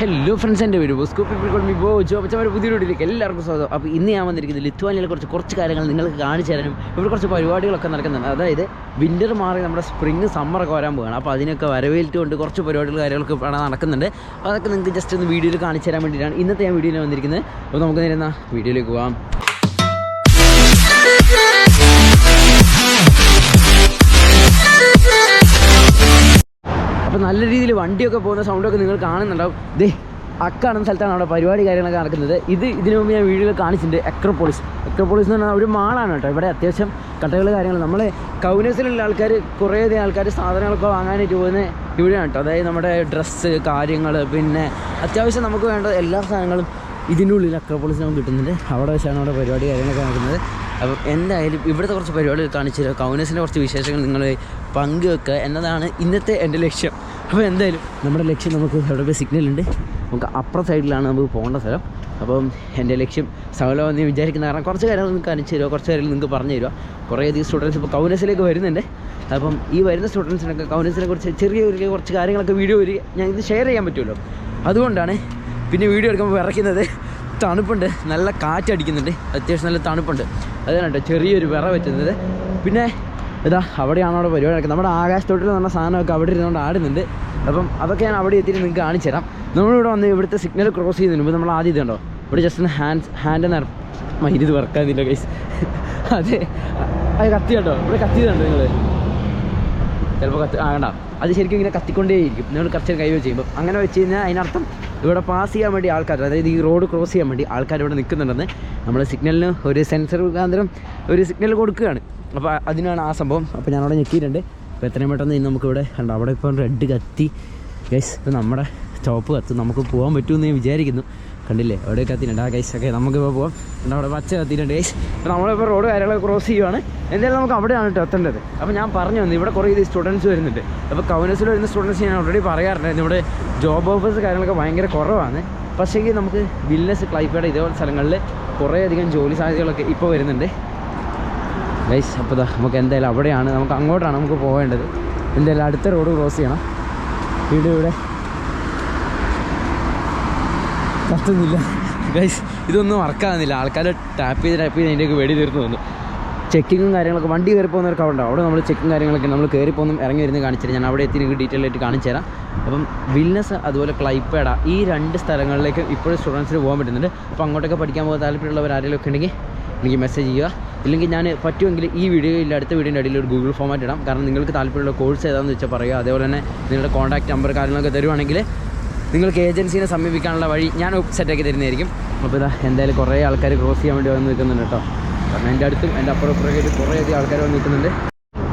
Hello friends എന്റെ പേര് സ്കൂപ്പി മി ബോ ജോ പച്ചമാർ പുതിയ വീട്ടിലേക്ക് എല്ലാവർക്കും സ്വാഗതം. അപ്പോൾ ഇന്ന് ഞാൻ വന്നിരിക്കുന്നത് ലിത്വാനിയിലെ കുറച്ച് കുറച്ച് കാര്യങ്ങൾ നിങ്ങൾക്ക് കാണിച്ചു തരാനും ഇവിടെ കുറച്ച് പരിപാടികളൊക്കെ നടക്കുന്നുണ്ട്. അതായത് വിന്റർ മാറി നമ്മുടെ സ്പ്രിങ് സമ്മറൊക്കെ വരാൻ പോവുകയാണ്. അപ്പോൾ അതിനൊക്കെ വരവേൽറ്റുകൊണ്ട് കുറച്ച് പരിപാടികൾ കാര്യങ്ങളൊക്കെ ഇവിടെ നടക്കുന്നുണ്ട്. അപ്പോൾ അതൊക്കെ നിങ്ങൾക്ക് ജസ്റ്റ് ഒന്ന് വീഡിയോയിൽ കാണിച്ചു തരാൻ വേണ്ടിയിട്ടാണ് ഇന്നത്തെ ഞാൻ വീഡിയോയിൽ വന്നിരിക്കുന്നത്. അപ്പോൾ നമുക്ക് നേരുന്ന വീഡിയോയിലേക്ക് പോകാം അപ്പോൾ നല്ല രീതിയിൽ വണ്ടിയൊക്കെ പോകുന്ന സൗണ്ടൊക്കെ നിങ്ങൾ കാണുന്നുണ്ടാവും. ദേ അക്കാണെന്ന സ്ഥലത്താണ് അവിടെ പരിപാടി കാര്യങ്ങളൊക്കെ നടക്കുന്നത്. ഇത് ഇതിനു മുമ്പ് ഞാൻ വീഡിയോയിൽ കാണിച്ചിട്ടുണ്ട് എക്രോപോളിസ് എക്രോപോളിസ് എന്ന് പറഞ്ഞാൽ ഒരു മാളാണ് കേട്ടോ. ഇവിടെ അത്യാവശ്യം കടകൾ കാര്യങ്ങൾ. നമ്മളെ കൗനസിലുള്ള ആൾക്കാർ കുറേയധികം ആൾക്കാർ സാധനങ്ങളൊക്കെ വാങ്ങാനായിട്ട് പോകുന്നത് ഇവിടെയാണ് കേട്ടോ. അതായത് നമ്മുടെ ഡ്രസ്സ് കാര്യങ്ങൾ പിന്നെ അത്യാവശ്യം നമുക്ക് വേണ്ട എല്ലാ സാധനങ്ങളും ഇതിന്റെ ഉള്ളിൽ അക്രോപോളിസ് നമുക്ക് കിട്ടുന്നുണ്ട്. അവിടെ വെച്ചാണ് അവിടെ പരിപാടി കാര്യങ്ങളൊക്കെ നടക്കുന്നത്. അപ്പം എന്തായാലും ഇവിടുത്തെ കുറച്ച് പരിപാടികൾ കാണിച്ചു തരാം. കൗനസിന്റെ കുറച്ച് വിശേഷങ്ങൾ നിങ്ങൾ പങ്കുവെക്കുക എന്നതാണ് ഇന്നത്തെ എന്റെ ലക്ഷ്യം. അപ്പോൾ എന്തായാലും നമ്മുടെ ലക്ഷ്യം നമുക്ക് എവിടെ സിഗ്നൽ ഉണ്ട്. നമുക്ക് അപ്പുറ സൈഡിലാണ് നമുക്ക് പോകേണ്ട സ്ഥലം. അപ്പം എന്റെ ലക്ഷ്യം സകലം എന്ന് വിചാരിക്കുന്ന കാരണം കുറച്ച് കാര്യങ്ങൾ നിങ്ങൾക്ക് കാണിച്ചു തരുമോ? കുറച്ച് കാര്യങ്ങൾ നിങ്ങൾക്ക് പറഞ്ഞു തരുമോ? കുറേയധികം സ്റ്റുഡൻസ് ഇപ്പോൾ കൗനസിലേക്ക് വരുന്നുണ്ട്. അപ്പം ഈ വരുന്ന സ്റ്റുഡൻസിനൊക്കെ കൗനസിനെ കുറിച്ച് ചെറിയ ഒരു കുറച്ച് കാര്യങ്ങളൊക്കെ വീഡിയോ വരിക. ഞാൻ ഇത് ഷെയർ ചെയ്യാൻ പറ്റുമല്ലോ. അതുകൊണ്ടാണ് പിന്നെ വീഡിയോ എടുക്കുമ്പോൾ വിറയ്ക്കുന്നത്. തണുപ്പുണ്ട്. നല്ല കാറ്റടിക്കുന്നുണ്ട്. അത്യാവശ്യം നല്ല തണുപ്പുണ്ട്. അതാണ് കേട്ടോ ചെറിയൊരു വിറ പറ്റുന്നത് പിന്നെ ഇതാ അവിടെയാണ് അവിടെ പരിപാടി നടക്കുന്നത്? നമ്മുടെ ആകാശത്തോട്ടിൽ എന്ന് സാധനമൊക്കെ അവിടെ ഇരുന്നുകൊണ്ട് ആടുന്നുണ്ട്. അപ്പം അതൊക്കെ ഞാൻ അവിടെ എത്തിയിട്ട് നിങ്ങൾക്ക് കാണിച്ചു തരാം. നമ്മളിവിടെ വന്ന് ഇവിടുത്തെ സിഗ്നൽ ക്രോസ് ചെയ്യുന്നതിന് മുമ്പ് നമ്മൾ ആദ്യം ഇതുണ്ടോ? ഇവിടെ ജസ്റ്റ് ഒന്ന് ഹാൻഡ് ഹാൻഡ് നിറ ഇത് വർക്കാകുന്നില്ല ഗൈസ് അതെ. അത് കത്തി കേട്ടോ ഇവിടെ കത്തി കണ്ടോ നിങ്ങൾ ചിലപ്പോൾ കത്തി ആ വേണ്ട അത് ശരിക്കും ഇങ്ങനെ കത്തിക്കൊണ്ടേയിരിക്കും. നിങ്ങൾ കുറച്ച് കൈ വെച്ച് ചെയ്യുമ്പോൾ അങ്ങനെ വെച്ച് കഴിഞ്ഞാൽ അതിനർത്ഥം ഇവിടെ പാസ് ചെയ്യാൻ വേണ്ടി ആൾക്കാർ അതായത് ഈ റോഡ് ക്രോസ് ചെയ്യാൻ വേണ്ടി ആൾക്കാർ ഇവിടെ നിൽക്കുന്നുണ്ടെന്ന് നമ്മൾ സിഗ്നലിന് ഒരു സെൻസർ മുഖാന്തരം ഒരു സിഗ്നൽ കൊടുക്കുകയാണ്. അപ്പോൾ അതിനാണ് ആ സംഭവം. അപ്പോൾ ഞാനവിടെ ഞെക്കിയിട്ടുണ്ട്. അപ്പോൾ എത്രയും പെട്ടെന്ന് ഇന്ന് നമുക്കിവിടെ കണ്ടോ അവിടെ ഇപ്പം റെഡ് കത്തി. ഗൈസ് ഇപ്പം നമ്മുടെ സ്റ്റോപ്പ് കത്ത്. നമുക്ക് പോകാൻ പറ്റുമെന്ന് ഞാൻ വിചാരിക്കുന്നു. കണ്ടില്ലേ? അവിടെ കത്തിനുണ്ട് ആ ഗൈസ് ഒക്കെ നമുക്കിപ്പോൾ പോകാം പിന്നെ അവിടെ പച്ച കത്തിയിട്ടുണ്ട് ഗൈസ് അപ്പോൾ നമ്മളിപ്പോൾ റോഡ് കാര്യങ്ങളൊക്കെ ക്രോസ് ചെയ്യുവാണ്. എന്തായാലും നമുക്ക് അവിടെയാണ് കേട്ടോ എത്തേണ്ടത്. അപ്പോൾ ഞാൻ പറഞ്ഞു വന്നു ഇവിടെ കുറേ ഇത് സ്റ്റുഡൻസ് വരുന്നുണ്ട്. അപ്പോൾ കൗനസിൽ വരുന്ന സ്റ്റുഡൻസ് ഞാൻ ഓൾറെഡി പറയാറുണ്ടായിരുന്നു. ഇവിടെ ജോബ് ഓഫേഴ്സ് കാര്യങ്ങളൊക്കെ ഭയങ്കര കുറവാണ്. പക്ഷേ നമുക്ക് ബില്ലസ് ക്ലൈഫേഡ് ഇതേപോലെ സ്ഥലങ്ങളിൽ കുറേയധികം ജോലി സാധ്യതകളൊക്കെ ഇപ്പോൾ വരുന്നുണ്ട്. ഗൈസ് അപ്പോൾ നമുക്ക് എന്തായാലും അവിടെയാണ്. നമുക്ക് അങ്ങോട്ടാണ് നമുക്ക് പോകേണ്ടത് എന്തായാലും അടുത്ത റോഡ് ക്രോസ് ചെയ്യണം. വീട് ഇവിടെ. കത്തുന്നില്ല ഗൈസ് ഇതൊന്നും വർക്കാകുന്നില്ല ആൾക്കാർ ടാപ്പ് ചെയ്ത് ടാപ്പ് ചെയ്ത് അതിന്റെയൊക്കെ വെടി തീർന്നു വന്നു ചെക്കിങ്ങും കാര്യങ്ങളൊക്കെ വണ്ടി കയറി പോകുന്നവർക്ക് അവിടെ അവിടെ നമ്മൾ ചെക്കും കാര്യങ്ങളൊക്കെ നമ്മൾ കയറി പോകുന്നു ഇറങ്ങി വരുന്നത് കാണിച്ചിട്ട് ഞാൻ അവിടെ എത്തി നിങ്ങൾക്ക് ഡീറ്റെയിൽ ആയിട്ട് കാണിച്ചു തരാം. അപ്പം വിൽനസ് അതുപോലെ ക്ലൈപ്പേഡ ഈ രണ്ട് സ്ഥലങ്ങളിലേക്ക് ഇപ്പോഴും സ്റ്റുഡൻസിന് പോകാൻ പറ്റുന്നുണ്ട്. അപ്പോൾ അങ്ങോട്ടൊക്കെ പഠിക്കാൻ പോകാൻ താല്പര്യമുള്ളവർ ആരെങ്കിലും ഒക്കെ ഉണ്ടെങ്കിൽ എനിക്ക് മെസ്സേജ് ചെയ്യുക. ഇല്ലെങ്കിൽ ഞാൻ പറ്റുമെങ്കിൽ ഈ വീഡിയോ ഇല്ല അടുത്ത വീഡിയോന്റെ അടിയിൽ ഒരു ഗൂഗിൾ ഫോമായിട്ട് ഇടാം. കാരണം നിങ്ങൾക്ക് താല്പര്യമുള്ള കോഴ്സ് ഏതാണെന്ന് വെച്ചാൽ പറയുക. അതേപോലെ തന്നെ നിങ്ങളുടെ കോൺടാക്ട് നമ്പർ കാര്യങ്ങളൊക്കെ തരുവാണെങ്കിൽ നിങ്ങൾക്ക് ഏജൻസീനെ സമീപിക്കാനുള്ള വഴി ഞാൻ സെറ്റാക്കി തരുന്നതായിരിക്കും. അപ്പോൾ ഇതാ എന്തായാലും കുറേ ആൾക്കാർ ക്രോസ് ചെയ്യാൻ വേണ്ടി വന്ന് നിൽക്കുന്നുണ്ട് കേട്ടോ. കാരണം എന്റെ അടുത്തും എന്റെ അപ്പുറം ഇപ്പുറമായിട്ട് കുറേയധികം ആൾക്കാർ വന്ന് നിൽക്കുന്നുണ്ട്.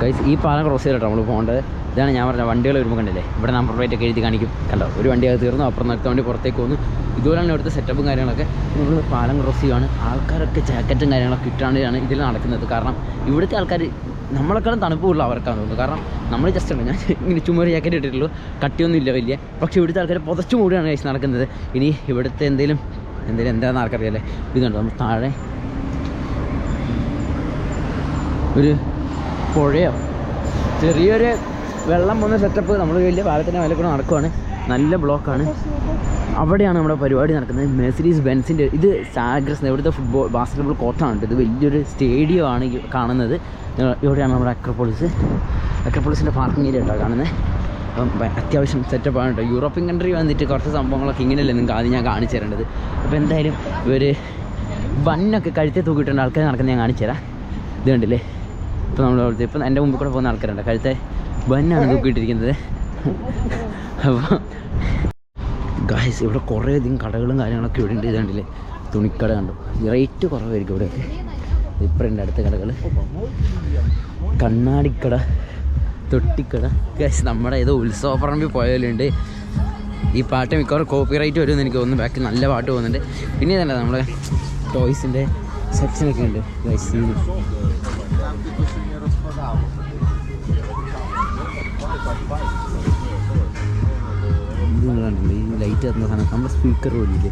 ഗൈസ് ഈ പാലം ക്രോസ് ചെയ്തിട്ടോ നമ്മൾ പോകേണ്ടത്. ഇതാണ് ഞാൻ പറഞ്ഞ വണ്ടികൾ വരുമ്പോൾ കണ്ടില്ലേ? ഇവിടെ നമ്പർ പ്ലേറ്റൊക്കെ എഴുതി കാണിക്കും. കണ്ടോ? ഒരു വണ്ടി അത് തീർന്നു അപ്പുറം അടുത്ത വണ്ടി പുറത്തേക്ക് വന്നു ഇതുപോലെയാണ് ഇവിടുത്തെ സെറ്റപ്പും കാര്യങ്ങളൊക്കെ. നമ്മൾ പാലം ക്രോസ് ചെയ്യുവാണ്. ആൾക്കാരൊക്കെ ജാക്കറ്റും കാര്യങ്ങളൊക്കെ ഇട്ടാണ്ടാണ് ഇതിൽ നടക്കുന്നത്. കാരണം ഇവിടുത്തെ ആൾക്കാർ നമ്മളെക്കാളും തണുപ്പുള്ള അവർക്കാണ് തോന്നുന്നത് കാരണം നമ്മൾ ജസ്റ്റ് ഉണ്ട്. ഞാൻ ഇങ്ങനെ ചുമ്മാ ഒരു ജാക്കറ്റ് ഇട്ടിട്ടുള്ളൂ. കട്ടിയൊന്നും ഇല്ല വലിയ. പക്ഷേ ഇവിടുത്തെ ആൾക്കാർ പുതച്ചു മൂടിയാണ് കഴിച്ച് നടക്കുന്നത്. ഇനി ഇവിടുത്തെ എന്തെങ്കിലും എന്തെങ്കിലും എന്താണെന്ന് ആർക്കറിയാലേ. ഇത് കണ്ടോ? നമ്മൾ താഴെ ഒരു പുഴയോ? ചെറിയൊരു വെള്ളം പോകുന്ന സെറ്റപ്പ് നമ്മൾ വലിയ പാലത്തിന്റെ മേലെ കൂടെ നടക്കുവാണ്. നല്ല ബ്ലോക്കാണ് അവിടെയാണ് നമ്മുടെ പരിപാടി നടക്കുന്നത്. മെഴ്സിഡീസ് ബെൻസിന്റെ ഇത് സാഗ്രസ് ഇവിടുത്തെ ഫുട്ബോൾ ബാസ്കറ്റ്ബോൾ കോർട്ടാണ് ഇത് വലിയൊരു സ്റ്റേഡിയം ആണ് കാണുന്നത്. ഇവിടെയാണ് നമ്മുടെ അക്രപോളിസ് അക്രപോളിസിന്റെ പാർക്കിംഗ് ഏരിയ കേട്ടോ കാണുന്നത്. അപ്പം അത്യാവശ്യം സെറ്റപ്പാണ് കേട്ടോ. യൂറോപ്യൻ കൺട്രി വന്നിട്ട് കുറച്ച് സംഭവങ്ങളൊക്കെ ഇങ്ങനെയല്ലേ നിങ്ങൾക്ക് ആദ്യം ഞാൻ കാണിച്ചു തരേണ്ടത്. അപ്പോൾ എന്തായാലും ഇവർ ബണ്ണൊക്കെ കഴുത്തെ തൂക്കിയിട്ടുണ്ട്. ആൾക്കാർ നടക്കുന്നത് ഞാൻ കാണിച്ചു തരാം. ഇത് കണ്ടില്ലേ? ഇപ്പോൾ നമ്മൾ അവിടുത്തെ ഇപ്പം എന്റെ മുമ്പിൽ കൂടെ പോകുന്ന ആൾക്കാരുണ്ട്. കഴുത്തെ വന്നാണ് തൂക്കിയിട്ടിരിക്കുന്നത്. അപ്പോൾ ഗായ്സ് ഇവിടെ കുറേ അധികം കടകളും കാര്യങ്ങളൊക്കെ ഇവിടെ ഉണ്ട്. ഇത് കണ്ടില്ലേ തുണിക്കട കണ്ടു. റേറ്റ് കുറവായിരിക്കും ഇവിടെയൊക്കെ ഇപ്പറുണ്ട് അടുത്ത കടകൾ കണ്ണാടിക്കട തൊട്ടിക്കട. ഗായ്സ് നമ്മുടെ ഏതോ ഉത്സവപ്പറമ്പിൽ പോയാലുണ്ട് ഈ പാട്ട് മിക്കവാറും കോപ്പി റൈറ്റ് വരുമെന്ന് എനിക്ക് തോന്നുന്നു. ബാക്കി നല്ല പാട്ട് പോകുന്നുണ്ട്. പിന്നെ ഇതല്ല നമ്മുടെ ടോയ്സിന്റെ സെക്ഷനൊക്കെ ഉണ്ട്. ഗൈസ് ഇത് കണ്ടില്ലേ ഈ ലൈറ്റ് തന്ന സാധനം. നമ്മുടെ സ്പീക്കർ പോലില്ലേ?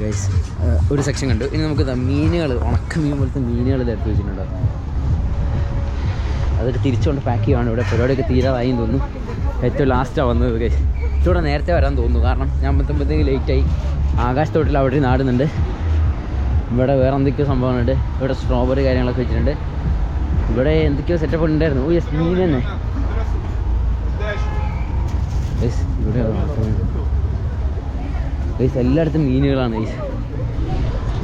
ഗൈസ് ഒരു സെക്ഷൻ കണ്ടു. ഇനി നമുക്ക് മീനുകൾ ഉണക്ക മീൻ പോലത്തെ മീനുകൾ ചേർത്ത് വെച്ചിട്ടുണ്ടോ അതൊക്കെ തിരിച്ചുകൊണ്ട് പാക്ക് ചെയ്യുവാണ് ഇവിടെ. പരിപാടിയൊക്കെ എന്ന് തോന്നുന്നു. ഏറ്റവും ലാസ്റ്റാണ് വന്നത് ഗൈസ് ഇവിടെ നേരത്തെ വരാൻ തോന്നുന്നു. കാരണം ഞാൻ പത്തുമ്പോഴത്തേക്ക് ലേറ്റായി ആകാശത്തോട്ടിൽ അവിടെ നാടുന്നുണ്ട്. ഇവിടെ വേറെ എന്തൊക്കെയോ സംഭവങ്ങളുണ്ട്. ഇവിടെ സ്ട്രോബെറി കാര്യങ്ങളൊക്കെ വെച്ചിട്ടുണ്ട്. ഇവിടെ എന്തൊക്കെയോ സെറ്റപ്പ് ഉണ്ടായിരുന്നു. ഓ യെസ് മീൻ തന്നെ. ഗൈസ് ഇവിടെ ഗൈസ് എല്ലായിടത്തും മീനുകളാണ്. ഗൈസ്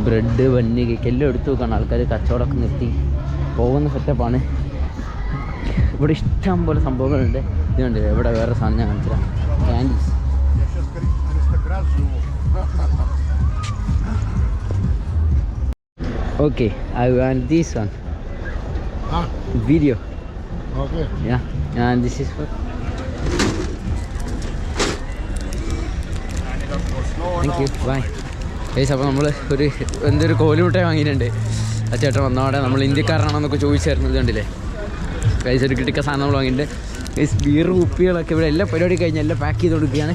ബ്രെഡ് ബന്ന് കേക്ക് എല്ലാം എടുത്തു നോക്കാണ്. ആൾക്കാർ കച്ചവടമൊക്കെ നിർത്തി പോകുന്ന സെറ്റപ്പാണ് ഇവിടെ ഇഷ്ടം പോലെ സംഭവങ്ങളുണ്ട്. ഇതുണ്ട് ഇവിടെ വേറെ സാധനം ഞാൻ കാണിച്ചു candies okay I want these one video okay and this is for thank you bye ace അപ്പോൾ നമ്മൾ ഒരു എന്തൊരു കോലുമുട്ടായി വാങ്ങിയിട്ടുണ്ട്. ആ ചേട്ടൻ വന്നവിടെ നമ്മൾ ഇന്ത്യക്കാരനാണെന്നൊക്കെ ചോദിച്ചായിരുന്നു ഇത് കണ്ടില്ലേ? കൈസ് ഒരു കിട്ടിക്ക സാധനം നമ്മൾ വാങ്ങിയിട്ടുണ്ട്. ഗൈസ് ബീർ കുപ്പികളൊക്കെ ഇവിടെ എല്ലാ പരിപാടി കഴിഞ്ഞ് എല്ലാം പാക്ക് ചെയ്ത് കൊടുക്കുകയാണ്.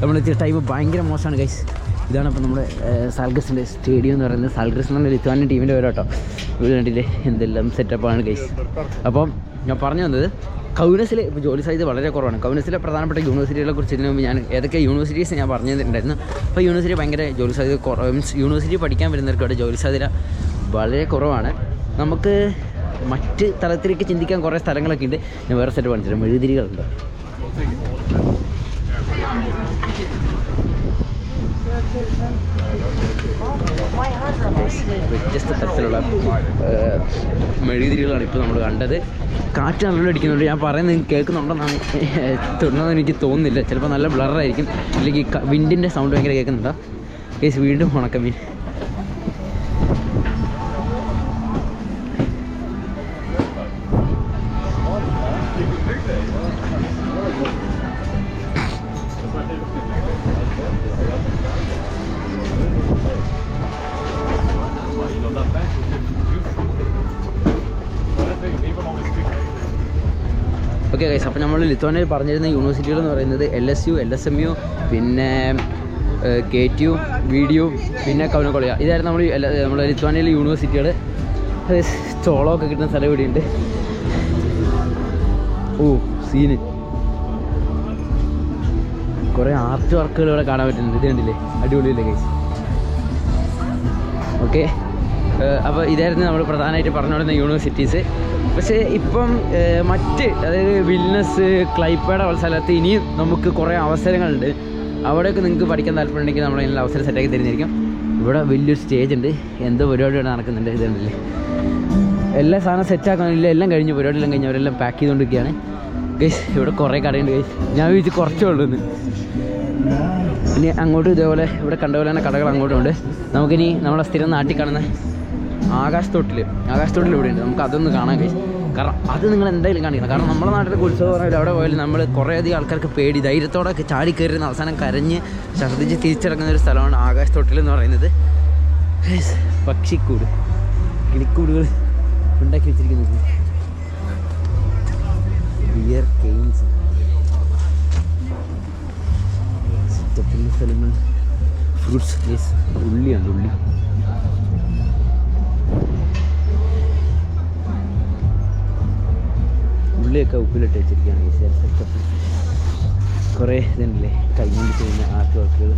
നമ്മൾ ടൈം ഭയങ്കര മോശമാണ് ഗൈസ് ഇതാണ് ഇപ്പോൾ നമ്മുടെ സാൽഗ്രസിന്റെ സ്റ്റേഡിയം എന്ന് പറയുന്നത്. സാൽഗ്രസ് എന്ന് പറഞ്ഞാൽ ലിത്വാനിയൻ ടീമിന്റെ പേരോട്ടോ. ഇവിടെ കണ്ടില്ലേ? എന്തെല്ലാം സെറ്റപ്പാണ് ഗൈസ് അപ്പം ഞാൻ പറഞ്ഞു വന്നത് കൗനസിൽ ഇപ്പോൾ ജോലി സാധ്യത വളരെ കുറവാണ്. കൗനസിലെ പ്രധാനപ്പെട്ട യൂണിവേഴ്സിറ്റികളെ കുറിച്ച് ഇതിനു മുമ്പ് ഞാൻ ഏതൊക്കെ യൂണിവേഴ്സിറ്റീസ് ഞാൻ പറഞ്ഞു തന്നിട്ടുണ്ടായിരുന്നു അപ്പോൾ യൂണിവേഴ്സിറ്റി ഭയങ്കര ജോലി സാധ്യത കുറവ്. മീൻസ് യൂണിവേഴ്സിറ്റി പഠിക്കാൻ വരുന്നവർക്ക് അവിടെ ജോലി സാധ്യത വളരെ കുറവാണ്. നമുക്ക് മറ്റ് തലത്തിലേക്ക് ചിന്തിക്കാൻ കുറേ സ്ഥലങ്ങളൊക്കെ ഉണ്ട്. ഞാൻ വേറെ സെറ്റ് കാണിച്ചിട്ടുണ്ട് മെഴുതിരികളുണ്ട് വ്യത്യസ്ത തരത്തിലുള്ള മെഴുതിരികളാണ് ഇപ്പോൾ നമ്മൾ കണ്ടത്. കാറ്റ് നല്ല അടിക്കുന്നുണ്ട് ഞാൻ പറയുന്നത് കേൾക്കുന്നുണ്ടെന്നാണ്. തൊടുന്നതെന്ന് എനിക്ക് തോന്നുന്നില്ല. ചിലപ്പോൾ നല്ല ബ്ലറായിരിക്കും അല്ലെങ്കിൽ വിൻഡിന്റെ സൗണ്ട് ഭയങ്കര കേൾക്കുന്നുണ്ടോ? കേസ് വീണ്ടും ഉണക്കമീൻ ഗൈസ് അപ്പോൾ നമ്മൾ ലിത്തോണിൽ പറഞ്ഞിരുന്ന യൂണിവേഴ്സിറ്റികൾ എന്ന് പറയുന്നത് L S U L S M U പിന്നെ K T U V D U പിന്നെ കൗനക്കൊളിയ ഇതായിരുന്നു നമ്മൾ നമ്മൾ ലിത്വാനിയയിലെ യൂണിവേഴ്സിറ്റികൾ ചോളമൊക്കെ കിട്ടുന്ന സ്ഥലം ഇവിടെയുണ്ട്. ഓ സീന് കുറേ ആർട്ട് വർക്കുകൾ ഇവിടെ കാണാൻ പറ്റുന്നുണ്ട്. ഇത് കണ്ടില്ലേ? അടിപൊളിയല്ലേ ഗൈസ് ഓക്കെ അപ്പോൾ ഇതായിരുന്നു നമ്മൾ പ്രധാനമായിട്ട് പറഞ്ഞുകൊണ്ടിരുന്ന യൂണിവേഴ്സിറ്റീസ് പക്ഷേ ഇപ്പം മറ്റ് അതായത് വിൽനസ് ക്ലൈപ്പേഡ് പോലുള്ള സ്ഥലത്ത് ഇനിയും നമുക്ക് കുറേ അവസരങ്ങളുണ്ട്. അവിടെയൊക്കെ നിങ്ങൾക്ക് പഠിക്കാൻ താല്പര്യമുണ്ടെങ്കിൽ നമ്മൾ അതിനുള്ള അവസരം സെറ്റാക്കി തരുന്നതായിരിക്കും. ഇവിടെ വലിയൊരു സ്റ്റേജ് ഉണ്ട്. എന്തോ പരിപാടി ഇവിടെ നടക്കുന്നുണ്ട് ഇതുണ്ടല്ലേ എല്ലാ സാധനം സെറ്റാക്കാനില്ല എല്ലാം കഴിഞ്ഞ്. പരിപാടിയെല്ലാം കഴിഞ്ഞ് അവരെല്ലാം പാക്ക് ചെയ്തുകൊണ്ടിരിക്കുകയാണ്. ഗൈസ് ഇവിടെ കുറേ കടയുണ്ട് ഗൈസ് ഞാൻ വിളിച്ച് കുറച്ചേ ഉള്ളൂ ഇനി അങ്ങോട്ടും ഇതേപോലെ ഇവിടെ കണ്ടപോലെ തന്നെ കടകൾ അങ്ങോട്ടും ഉണ്ട്. നമുക്കിനി നമ്മളെ സ്ഥിരം നാട്ടിൽ കാണുന്ന ആകാശത്തോട്ടിൽ ആകാശത്തോട്ടിൽ ഇവിടെ ഉണ്ട്. നമുക്ക് അതൊന്ന് കാണാൻ കഴിയും. കാരണം അത് നിങ്ങൾ എന്തായാലും കാണിക്കണം കാരണം നമ്മുടെ നാട്ടിലെ ഉത്സവം പറഞ്ഞാൽ അവിടെ പോയാലും നമ്മൾ കുറേയധികം ആൾക്കാർക്ക് പേടി ധൈര്യത്തോടെ ചാടി കയറുന്ന അവസാനം കരഞ്ഞ് ഛർദ്ദിച്ച് തിരിച്ചിറങ്ങുന്ന ഒരു സ്ഥലമാണ് ആകാശത്തോട്ടിൽ എന്ന് പറയുന്നത്. പക്ഷിക്കൂട്. കിളിക്കൂടുകൾ ഉണ്ടാക്കി വെച്ചിരിക്കുന്നത്. സ്ഥലങ്ങൾ. ഫ്രൂട്ട്സ് ഉള്ളിയാണ് ഉള്ളി. ഉള്ളിയൊക്കെ ഉപ്പിലിട്ട് വെച്ചിരിക്കുകയാണ് ഈ സെറ്റപ്പ് കുറേ ഇതുണ്ടല്ലേ? കൈകൊണ്ട് ചെയ്യുന്ന ആർട്ട് വർക്കുകൾ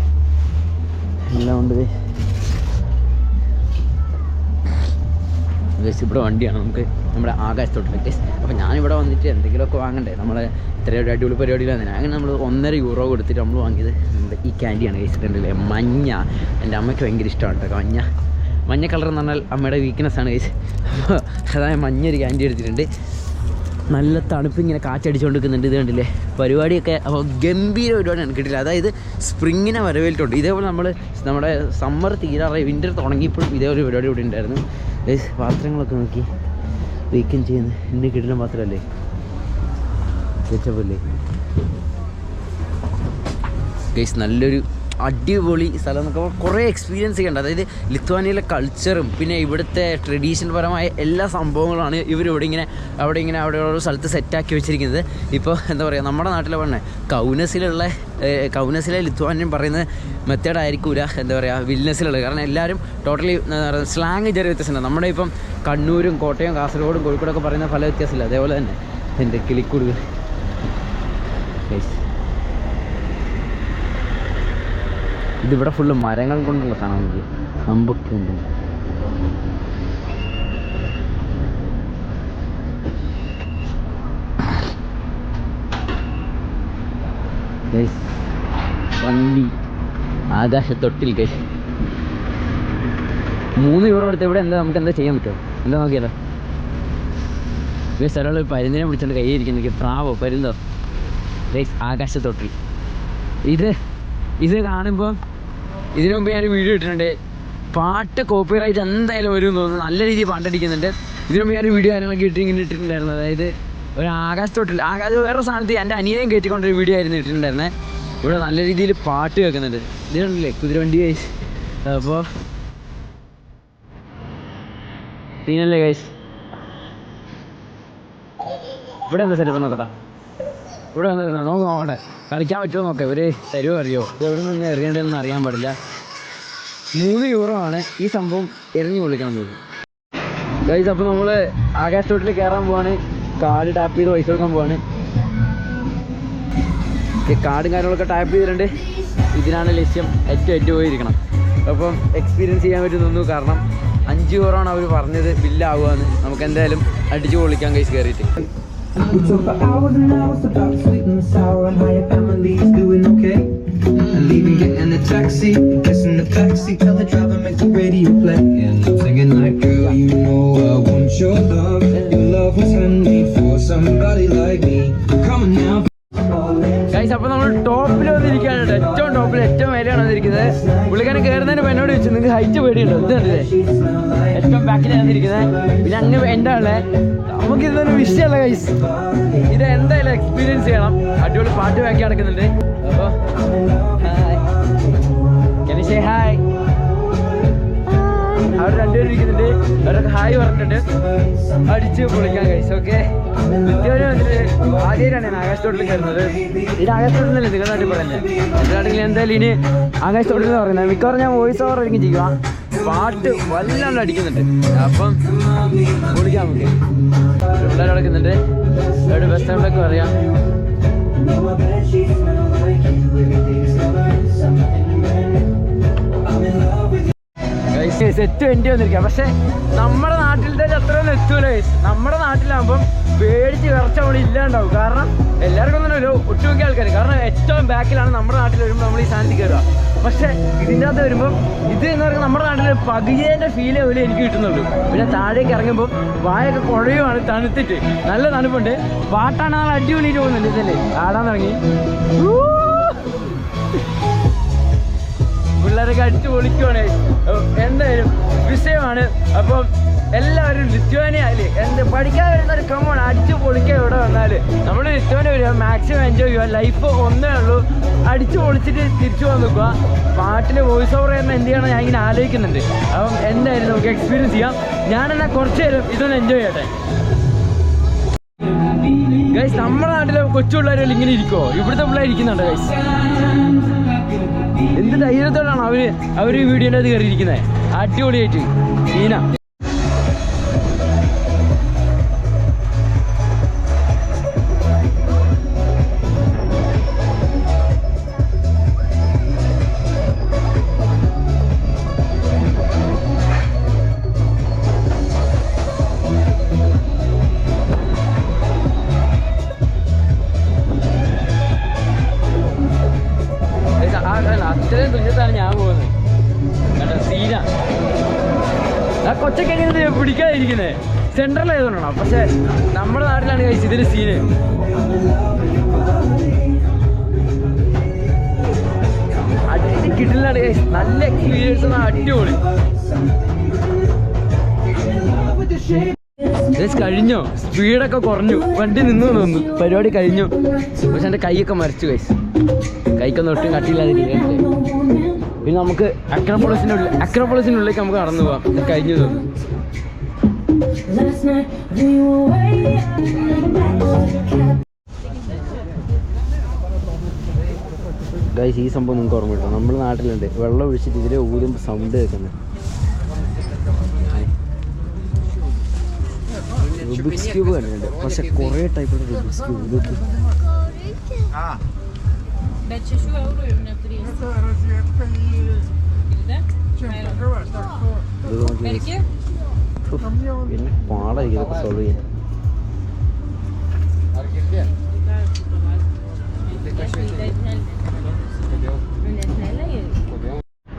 എല്ലാം ഉണ്ട്. ഗൈസ് ഇവിടെ വണ്ടിയാണ് നമുക്ക് നമ്മുടെ ആകാശത്തോട്ട് ഗൈസ് അപ്പോൾ ഞാനിവിടെ വന്നിട്ട് എന്തെങ്കിലുമൊക്കെ വാങ്ങണ്ടേ? നമ്മൾ ഇത്ര ഒരു അടിപൊളി പരിപാടിയിലാണ് അങ്ങനെ നമ്മൾ ഒന്നര യൂറോ കൊടുത്തിട്ട് നമ്മൾ വാങ്ങിയത് നമ്മുടെ ഈ ക്യാൻഡിയാണ് ഗൈസ് കണ്ടില്ലേ മഞ്ഞ. എന്റെ അമ്മയ്ക്ക് ഭയങ്കര ഇഷ്ടമാണ് കേട്ടോ മഞ്ഞ. മഞ്ഞ കളർ എന്ന് പറഞ്ഞാൽ അമ്മയുടെ വീക്ക്നെസ്സാണ് ഗൈസ് അപ്പോൾ അതായത് മഞ്ഞ ഒരു ക്യാൻഡി എടുത്തിട്ടുണ്ട്. നല്ല തണുപ്പ് ഇങ്ങനെ കാറ്റടിച്ചുകൊണ്ടിരിക്കുന്നുണ്ട് ഇത് കണ്ടില്ലേ? പരിപാടിയൊക്കെ അപ്പോൾ ഗംഭീര പരിപാടിയാണ് കിട്ടില്ല. അതായത് സ്പ്രിങ്ങിനെ വരവേറ്റിട്ടുണ്ട് ഇതേപോലെ നമ്മൾ നമ്മുടെ സമ്മർ തീരാറായി വിന്റർ തുടങ്ങിയപ്പോഴും ഇതേപോലെ പരിപാടി ഇവിടെ ഉണ്ടായിരുന്നു. പാത്രങ്ങളൊക്കെ നോക്കി വീക്കെൻഡ് ചെയ്യുന്ന ഇന്ന് കിട്ടുന്ന പാത്രമല്ലേ? വെച്ചപ്പോലെ ഗൈസ് നല്ലൊരു അടിപൊളി സ്ഥലം എന്നൊക്കെ കുറേ എക്സ്പീരിയൻസ് ചെയ്യേണ്ട അതായത് ലിത്വാനിയയിലെ കൾച്ചറും പിന്നെ ഇവിടുത്തെ ട്രഡീഷൻ പരമായ എല്ലാ സംഭവങ്ങളാണ് ഇവരിവിടെ ഇങ്ങനെ അവിടെ ഇങ്ങനെ അവിടെ ഓരോ സ്ഥലത്ത് സെറ്റാക്കി വെച്ചിരിക്കുന്നത്. ഇപ്പോൾ എന്താ പറയുക നമ്മുടെ നാട്ടിലെ പറഞ്ഞ കൗനസിലുള്ള കൗനസിലെ ലിത്വാനിയൻ പറയുന്ന മെത്തേഡ് ആയിരിക്കില്ല എന്താ പറയുക വില്നസിലുള്ളത് കാരണം എല്ലാവരും ടോട്ടലി സ്ലാങ് ചെറിയ വ്യത്യാസമുണ്ട്. നമ്മുടെ ഇപ്പം കണ്ണൂരും കോട്ടയം കാസർഗോഡും കോഴിക്കോടൊക്കെ പറയുന്ന പല വ്യത്യാസമില്ല. അതേപോലെ തന്നെ എന്റെ കിളിക്കൂടുകൾ ഇതിവിടെ ഫുള്ള് മരങ്ങൾ കൊണ്ടുള്ള നമുക്ക് അമ്പൊക്കെ ഉണ്ട് വണ്ടി. ആകാശത്തൊട്ടിൽ ഗൈസ് മൂന്ന് യൂറോ എടുത്ത് ഇവിടെ എന്താ നമുക്ക് എന്താ ചെയ്യാൻ പറ്റുമോ എന്താ നോക്കിയാലോ? ഗൈസ് ഒരാൾ പരിന്തിനെ പിടിച്ചോണ്ട് കൈ ഇരിക്കുന്നു. പ്രാവോ പരുന്തോ? ഗൈസ് ആകാശത്തൊട്ടിൽ. ഇത് ഇത് കാണുമ്പോൾ ഇതിനു മുമ്പ് ഞാൻ വീഡിയോ ഇട്ടിട്ടുണ്ട്. പാട്ട് കോപ്പിറൈറ്റ് എന്തായാലും വരും എന്ന് തോന്നുന്നു. നല്ല രീതിയിൽ പാട്ടടിക്കുന്നുണ്ട്. ഇതിനു മുമ്പ് ഞാൻ വീഡിയോ കാര്യങ്ങളൊക്കെ ഇട്ട് ഇങ്ങനെ ഇട്ടിട്ടുണ്ടായിരുന്നു. അതായത് ഒരു ആകാശത്തൊട്ടിൽ ആകാശ വേറെ സ്ഥാനത്ത് എന്റെ അനിയനെയും കയറ്റിക്കൊണ്ടൊരു വീഡിയോ ആയിരുന്നു ഇട്ടിട്ടുണ്ടായിരുന്നത് ഇവിടെ നല്ല രീതിയിൽ പാട്ട് കേൾക്കുന്നുണ്ട്. ഇതിനുണ്ടല്ലേ കുതിരവണ്ടി ഗൈസ് അപ്പോൾ സീനല്ലേ ഗൈസ് ഇവിടെ എന്താ സെറ്റപ്പ് നോക്കട്ടാ? ഇവിടെ നോക്ക് കളിക്കാൻ പറ്റുമോ നോക്കാം. ഇവർ തരുമോ അറിയോ? ഇത് എവിടെ നിന്ന് എറിയേണ്ടതെന്ന് അറിയാൻ പാടില്ല. മൂന്ന് യൂറോ ആണ് ഈ സംഭവം എറിഞ്ഞു കൊള്ളിക്കണം തോന്നുന്നു ഗൈസ് അപ്പോൾ നമ്മൾ തൊട്ടിൽ കയറാൻ പോവാണ്. കാർഡ് ടാപ്പ് ചെയ്ത് പൈസ കൊടുക്കാൻ പോവാണ്. കാർഡും കാര്യങ്ങളൊക്കെ ടാപ്പ് ചെയ്തിട്ടുണ്ട്. ഇതിനാണ് ലക്ഷ്യം ഏറ്റവും ഏറ്റവും പോയിരിക്കണം അപ്പം എക്സ്പീരിയൻസ് ചെയ്യാൻ പറ്റുന്നു കാരണം അഞ്ച് യൂറോ ആണ് അവർ പറഞ്ഞത് ബില്ലാവുകയെന്ന് നമുക്ക് എന്തായാലും അടിച്ചു പൊളിക്കാൻ കൈസ് കയറിയിട്ട് We talk for hours and hours about sweet and sour and how your family's doing okay. And leaving, getting a taxi, kissing the backseat, tell the driver make the radio play. And I'm singing like, girl, you know I want your love. And your love was handmade for somebody like me. Come on now. Guys അപ്പോൾ നമ്മൾ ടോപ്പിൽ വന്നിരിക്കുകയാണ് ഏറ്റവും ടോപ്പിൽ ഏറ്റവും മേലെയാണ് വന്നിരിക്കുന്നത്. പുള്ളിക്കാരൻ കയറുന്നതിന് എന്നോട് ചോദിച്ചു നിങ്ങൾക്ക് ഹൈറ്റ് പേടിയുണ്ടോ? ഇത് കണ്ടില്ലേ? ഏറ്റവും ബാക്കിലാണ് വന്നിരിക്കുന്നത്. പിന്നെ അങ്ങ് എന്റെ ആളെ. നമുക്ക് ഇതൊരു വിഷയമല്ല ഗൈസ് ഇത് എന്തായാലും എക്സ്പീരിയൻസ് ചെയ്യണം. അടിപൊളി പാട്ട് ബാക്കി നടക്കുന്നുണ്ട്. അപ്പോൾ ഹായ് ഹായ് അവരൊക്കെ ഹായ് പറഞ്ഞിട്ടുണ്ട് അടിച്ച് പൊളിക്കാൻ കഴിച്ചു ഓക്കെ നിത്യവരെ വന്നിട്ട് ആദ്യമായിട്ടാണ് ഞാൻ ആകാശത്തോട്ടിൽ കയറുന്നത്. ഇത് ആകാശത്തോട്ടിൽ നിന്നല്ലേ നിങ്ങളുടെ നാട്ടിൽ പറയുന്നത് എന്റെ നാട്ടിൽ എന്തായാലും ഇനി ആകാശത്തോട്ടിൽ എന്ന് പറയുന്നത്. മിക്കവാറും ഞാൻ വോയിസ് ഓവർ ആയിരിക്കും ചെയ്യുക. പാട്ട് വല്ലാണ്ട് അടിക്കുന്നുണ്ട്. അപ്പം പൊളിക്കാം നമുക്ക്. പിള്ളേർ നടക്കുന്നുണ്ട്. ഇവിടെ ബസ് സ്റ്റാൻഡിലൊക്കെ അറിയാം. സെറ്റ് വേണ്ടി വന്നിരിക്കുക പക്ഷെ നമ്മുടെ നാട്ടിലത്തെ അത്രയൊന്നും എത്തൂല. നമ്മുടെ നാട്ടിലാകുമ്പം പേടിച്ച് വിറച്ച അവിടെ ഇല്ലാണ്ടാവും. കാരണം എല്ലാവർക്കും ഒന്നുമില്ല ഒട്ടുമിക്ക ആൾക്കാർ കാരണം ഏറ്റവും ബാക്കിലാണ് നമ്മുടെ നാട്ടിൽ വരുമ്പോൾ നമ്മൾ ഈ സാധനത്തിൽ കയറുക പക്ഷെ ഇതിന്റെ അകത്ത് വരുമ്പോൾ ഇത് എന്ന് പറയുന്നത് നമ്മുടെ നാട്ടിൽ പകുതിയേന്റെ ഫീൽ പോലെ എനിക്ക് കിട്ടുന്നുള്ളൂ പിന്നെ താഴേക്ക് ഇറങ്ങുമ്പോൾ വായൊക്കെ കുഴയുമാണ് തണുത്തിട്ട്. നല്ല തണുപ്പുണ്ട്. പാട്ടാണ് നല്ല അടിപൊളിയിട്ട് പോകുന്നുണ്ട് ഇതല്ലേ? ആടാൻ തുടങ്ങി. പിള്ളേരൊക്കെ അടിച്ചു പൊളിക്കുവാണ്. എന്തായാലും വിഷയമാണ്. അപ്പം എല്ലാവരും ലിത്വാനിയ അല്ലേ എന്ത് പഠിക്കാൻ വരുന്ന ഒരു കമ്മാണ് അടിച്ചു പൊളിക്കുക ഇവിടെ വന്നാൽ നമ്മൾ ലിത്വാനിയ വരിക മാക്സിമം എൻജോയ് ചെയ്യുക ലൈഫ് ഒന്നേ ഉള്ളൂ. അടിച്ചു പൊളിച്ചിട്ട് തിരിച്ചു വന്ന് നിൽക്കുക. പാട്ടിൽ വോയിസ് ഓവർ ചെയ്യുന്ന എന്ത് ചെയ്യണം ഞാൻ ഇങ്ങനെ ആലോചിക്കുന്നുണ്ട്. അപ്പം എന്തായാലും നമുക്ക് എക്സ്പീരിയൻസ് ചെയ്യാം. ഞാനെന്നാൽ കുറച്ച് നേരം ഇതൊന്ന് എൻജോയ് ചെയ്യട്ടെ. ഗൈസ് നമ്മുടെ നാട്ടിലെ കൊച്ചു പിള്ളേരെല്ലാം ഇങ്ങനെ ഇരിക്കുമോ ഇവിടുത്തെ പിള്ളേർ ഇരിക്കുന്നുണ്ട് ഗൈസ് എന്ത് ധൈര്യത്തോടാണ് അവർ അവർ വീഡിയോന്റെ അത് കയറിയിരിക്കുന്നത്? അടിപൊളിയായിട്ട്. സീന. പിടിക്കാതിരിക്കുന്നത് സെൻട്രൽ ആയതുകൊണ്ടാണോ? പക്ഷെ നമ്മുടെ നാട്ടിലാണ് കഴിച്ചത് ഇതിന് സീന് കിട്ടില്ലാണ് നല്ല എക്സ്പീരിയൻസ് അടിപൊളി. കഴിഞ്ഞോ? സ്പീഡൊക്കെ കുറഞ്ഞു. വണ്ടി നിന്നു തോന്നുന്നു പരിപാടി കഴിഞ്ഞു. പക്ഷെ എന്റെ കൈയൊക്കെ മരിച്ചു കൈസ് കൈക്കൊന്നും ഒട്ടും കട്ടിയില്ലാതെ ഇരിക്കട്ടെ പിന്നെ നമുക്ക് അക്രോപോളിസിന്റെ ഉള്ളിൽ അക്രോപോളിസിന്റെ ഉള്ളിലേക്ക് നമുക്ക് കടന്നു പോവാം. കഴിഞ്ഞു തോന്നുന്നു. Last night we were way guys ഈ സംഭവം നിങ്ങൾക്ക് ഓർമ്മ കിട്ടും നമ്മുടെ നാട്ടിലുണ്ട്. വെള്ളം ഒഴിച്ചിട്ട് ഇതിലെ ഊരും സൗണ്ട് കേൾക്കുന്നത് റുബിക്സ് ക്യൂബ് കണ്ടിട്ടുണ്ട്. പക്ഷെ കുറേ ടൈപ്പുള്ള റുബിക്സ് ക്യൂബ് ഇതൊക്കെ Dá 6 euro na priesa. to rozjebkę i Gilda? ciężko była, tak to... ഇത് നോക്കി പിന്നെ പാടായിരിക്കും സോൾവ് ചെയ്യാൻ.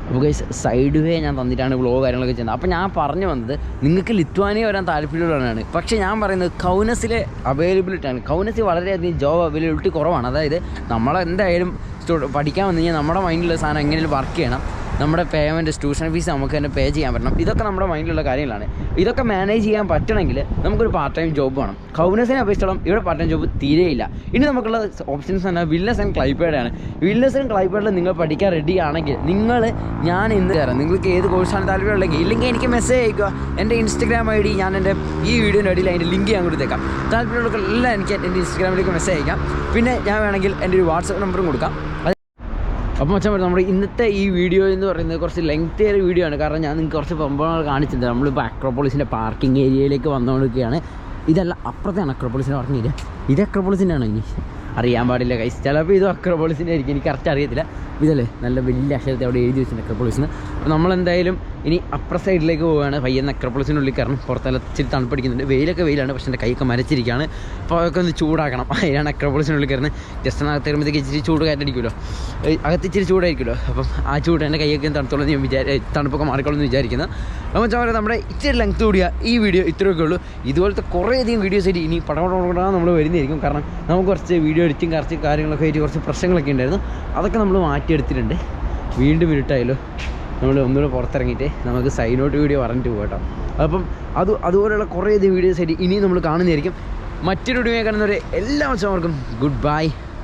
അപ്പോൾ ഗൈസ് സൈഡ് വേ ഞാൻ തന്നിട്ടാണ് വ്ളോ കാര്യങ്ങളൊക്കെ ചെയ്യുന്നത്. അപ്പോൾ ഞാൻ പറഞ്ഞു വന്നത് നിങ്ങൾക്ക് ലിത്വാനിയ വരാൻ താല്പര്യമുള്ളതാണ് പക്ഷേ ഞാൻ പറയുന്നത് കൗനസിലെ അവൈലബിലിറ്റി ആണ്. കൗനസിൽ വളരെയധികം ജോബ് അവൈലബിലിറ്റി കുറവാണ്. അതായത് നമ്മളെന്തായാലും സ്റ്റു പഠിക്കാൻ വന്നു കഴിഞ്ഞാൽ നമ്മുടെ മൈൻഡിലുള്ള സാധനം എങ്ങനെയും വർക്ക് ചെയ്യണം. നമ്മുടെ പേയ്മെന്റ് ട്യൂഷൻ ഫീസ് നമുക്ക് തന്നെ പേ ചെയ്യാൻ പറ്റണം. ഇതൊക്കെ നമ്മുടെ മൈൻഡിലുള്ള കാര്യങ്ങളാണ്. ഇതൊക്കെ മാനേജ് ചെയ്യാൻ പറ്റണമെങ്കിൽ നമുക്കൊരു പാർട്ട് ടൈം ജോബ് വേണം. കൗനസിനെ അപേക്ഷിച്ചോളം ഇവിടെ പാർട്ട് ടൈം ജോബ് തീരെയില്ല ഇനി നമുക്കുള്ള ഓപ്ഷൻസ് തന്നെ വില്ലസ് ആൻഡ് ക്ലൈപ്പേഡാണ് വില്ലസ് ആൻഡ് ക്ലൈപ്പേഡിൽ നിങ്ങൾ പഠിക്കാൻ റെഡി ആണെങ്കിൽ നിങ്ങൾ ഞാൻ ഇന്ന് തരാം. നിങ്ങൾക്ക് ഏത് കോഴ്സാണ് താല്പര്യമുള്ളെങ്കിൽ ഇല്ലെങ്കിൽ എനിക്ക് മെസ്സേജ് അയക്കുക എന്റെ ഇൻസ്റ്റഗ്രാം ഐ ഡി ഞാൻ എന്റെ ഈ വീഡിയോന്റെ അടിയിൽ അതിന്റെ ലിങ്ക് ഞാൻ കൊടുത്തേക്കാം. താല്പര്യമുള്ള എല്ലാം എനിക്ക് എന്റെ ഇൻസ്റ്റഗ്രാമിലേക്ക് മെസ്സേജ് അയക്കാം പിന്നെ ഞാൻ വേണമെങ്കിൽ എന്റെ ഒരു വാട്സപ്പ് നമ്പറും കൊടുക്കാം. അപ്പോൾ മച്ചാൻ നമ്മുടെ ഇന്നത്തെ ഈ വീഡിയോ എന്ന് പറയുന്നത് കുറച്ച് ലെങ്ത് ഏറിയ വീഡിയോ ആണ്. കാരണം ഞാൻ നിങ്ങൾക്ക് കുറച്ച് സംഭവങ്ങൾ കാണിച്ചിട്ടുണ്ട്. നമ്മളിപ്പോൾ അക്രോപോളിസിന്റെ പാർക്കിംഗ് ഏരിയയിലേക്ക് വന്നുകൊണ്ടിരിക്കുകയാണ്. ഇതല്ല അപ്പുറത്തെയാണ് അക്രോപോളിസിന്റെ പാർക്കിംഗ് ഏരിയ ഇത് അക്രോപോളിസിന്റെ ആണോ ഇനി. അറിയാൻ പാടില്ല കൈസ് ചിലപ്പോൾ ഇത് അക്രോപോളിസിന്റെ ആയിരിക്കും. എനിക്ക് കറക്റ്റ് അറിയത്തില്ല. ഇതല്ലേ? നല്ല വലിയ അക്ഷരത്തെ അവിടെ എഴുതി വെച്ചിട്ടുണ്ട് അക്രോപോളിസിന് അപ്പോൾ നമ്മളെന്തായാലും ഇനി അപ്പുറ സൈഡിലേക്ക് പോവുകയാണ്. പയ്യെന്ന് അക്രോപോളിസിനുള്ളിൽ കയറണം. പുറത്തെല്ലാം ഇച്ചിരി തണുപ്പടിക്കുന്നുണ്ട്. വെയിലൊക്കെ വെയിലാണ് പക്ഷേ എന്റെ കൈയൊക്കെ മരച്ചിരിക്കുകയാണ്. അപ്പോൾ അതൊക്കെ ഒന്ന് ചൂടാക്കണം. അതിനാണ് അക്രോപോളിസിനുള്ളിൽ കയറുന്നത്. ജസ്റ്റ് അകത്ത് കയറുമ്പോഴത്തേക്ക് ഇച്ചിരി ചൂട് കയറ്റടിക്കുമല്ലോ. അകത്ത് ഇച്ചിരി ചൂടായിരിക്കുമല്ലോ. അപ്പം ആ ചൂട് എന്റെ കൈയൊക്കെ തണുത്തോളം ഞാൻ വിചാരി തണുപ്പൊക്കെ മാറിക്കോളെന്ന് വിചാരിക്കുന്നത് അപ്പോൾ വെച്ചാൽ നമ്മുടെ ഇച്ചിരി ലെങ്ത് കൂടിയ ഈ വീഡിയോ ഇത്രയൊക്കെ ഉള്ളൂ. ഇതുപോലത്തെ കുറേയധികം വീഡിയോസ് ആയിട്ട് ഇനി പടപടപടാ നമ്മൾ വരുന്നതായിരിക്കും കാരണം നമുക്ക് കുറച്ച് വീഡിയോ എഡിറ്റിങ് കുറച്ച് കാര്യങ്ങളൊക്കെ ആയിട്ട് കുറച്ച് പ്രശ്നങ്ങളൊക്കെ ഉണ്ടായിരുന്നു. അതൊക്കെ നമ്മൾ മാറ്റിയെടുത്തിട്ടുണ്ട്. വീണ്ടും ഇരുട്ടായല്ലോ. നമ്മൾ ഒന്നുകൂടെ പുറത്തിറങ്ങിയിട്ട് നമുക്ക് സൈനോട്ട് വീഡിയോ പറഞ്ഞിട്ട് പോകാം കേട്ടോ. അപ്പം അത് അതുപോലെയുള്ള കുറേയധികം വീഡിയോസ് ആയിട്ട് ഇനിയും നമ്മൾ കാണുന്നതായിരിക്കും. മറ്റൊരു വീഡിയോ കാണുന്നവരെ എല്ലാ ഗുഡ് ബൈ